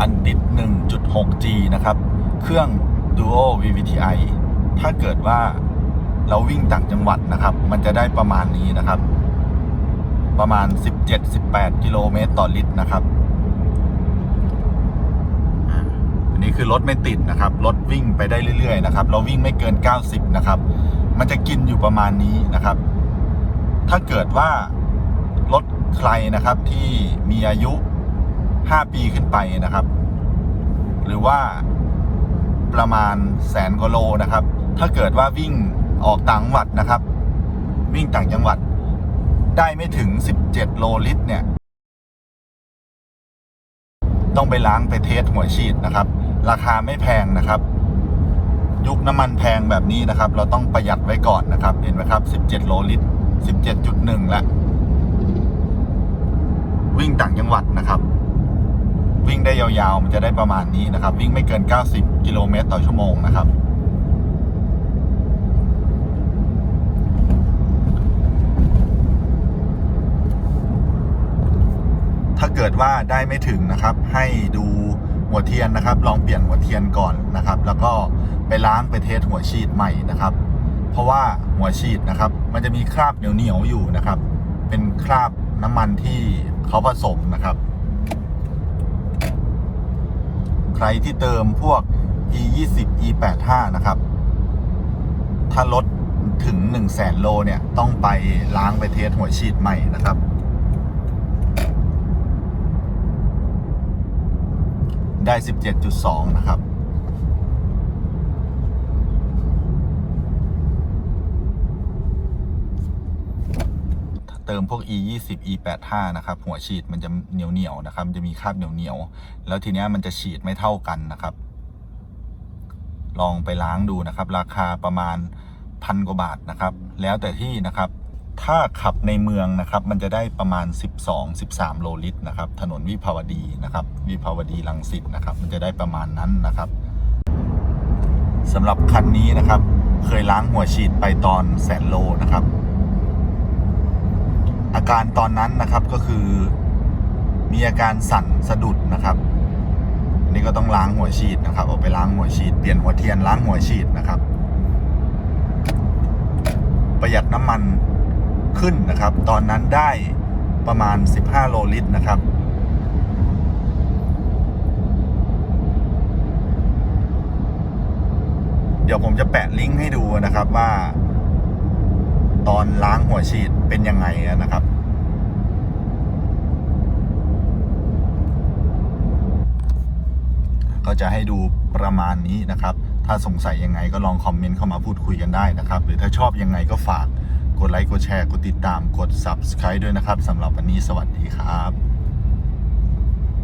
อันดิด 1.6G นะครับ เครื่อง Duo VVTi ถ้าเกิดว่าเราวิ่งต่างจังหวัดนะครับ มันจะได้ประมาณนี้นะครับ ประมาณ 17-18 กิโลเมตรต่อลิตรนะครับอันนี้คือรถไม่ติดนะครับ รถวิ่งไปได้เรื่อยๆนะครับ เราวิ่งไม่เกิน 90 นะครับ มันจะกินอยู่ประมาณนี้นะครับ ถ้าเกิดว่ารถใครนะครับที่มีอายุ 5 ปีขึ้นไปนะครับ หรือว่าประมาณแสนกว่าโลนะครับ ถ้าเกิดว่าวิ่งออกต่างจังหวัดนะครับ วิ่งต่างจังหวัด ได้ไม่ถึง 17 โลลิตรเนี่ย ต้องไปล้างไปเทสหัวฉีดนะครับ ราคาไม่แพงนะครับ ยุคน้ำมันแพงแบบนี้นะครับ เราต้องประหยัดไว้ก่อนนะครับ เห็นไหมครับ 17 โลลิตร 17.1 แล้ววิ่งต่างจังหวัดนะครับ วิ่งได้ยาวๆ มันจะได้ประมาณนี้นะครับ วิ่งไม่เกิน 90 กิโลเมตรต่อชั่วโมงนะครับ ถ้าเกิดว่าได้ไม่ถึงนะครับ ให้ดูหัวเทียนนะครับ ลองเปลี่ยนหัวเทียนก่อนนะครับ แล้วก็ไปล้างไปเทสหัวฉีดใหม่นะครับ เพราะว่าหัวฉีดนะครับ มันจะมีคราบเหนียวๆอยู่นะครับ เป็นคราบน้ำมันที่เขาผสมนะครับ ใครที่เติมพวก e 2 0 e 8 5นะครับ ถ้ารถถึง 1 0 0 0 0แสนโลเนี่ย ต้องไปล้างไปเทสหัวฉีดใหม่นะครับ ได้ 17.2 นะครับ เติมพวก e 2 0 e 8 5นะครับหัวฉีดมันจะเหนียวเหนียวนะครับมันจะมีคราบเหนียวเหนียวแล้วทีเนี้ยมันจะฉีดไม่เท่ากันนะครับ ลองไปล้างดูนะครับ ราคาประมาณพันกว่าบาทนะครับ แล้วแต่ที่นะครับถ้าขับในเมืองนะครับ มันจะได้ประมาณ 12-13 โลลิตรนะครับ ถนนวิภาวดีนะครับ วิภาวดีรังสิตนะครับ มันจะได้ประมาณนั้นนะครับสำหรับคันนี้นะครับ เคยล้างหัวฉีดไปตอนแสนโลนะครับ การตอนนั้นนะครับก็คือ มีอาการสั่นสะดุดนะครับ นี่ก็ต้องล้างหัวฉีดนะครับเอาไปล้างหัวฉีดเปลี่ยนหัวเทียนล้างหัวฉีดนะครับ ประหยัดน้ำมันขึ้นนะครับ ตอนนั้นได้ประมาณ 15 โลลิตรนะครับเดี๋ยวผมจะแปะลิงก์ให้ดูนะครับว่า ตอนล้างหัวฉีดเป็นยังไงนะครับ จะให้ดูประมาณนี้นะครับ ถ้าสงสัยยังไงก็ลองคอมเมนต์เข้ามาพูดคุยกันได้นะครับ หรือถ้าชอบยังไงก็ฝากกดไลค์กดแชร์กดติดตามกด Subscribe ด้วยนะครับสำหรับวันนี้สวัสดีครับ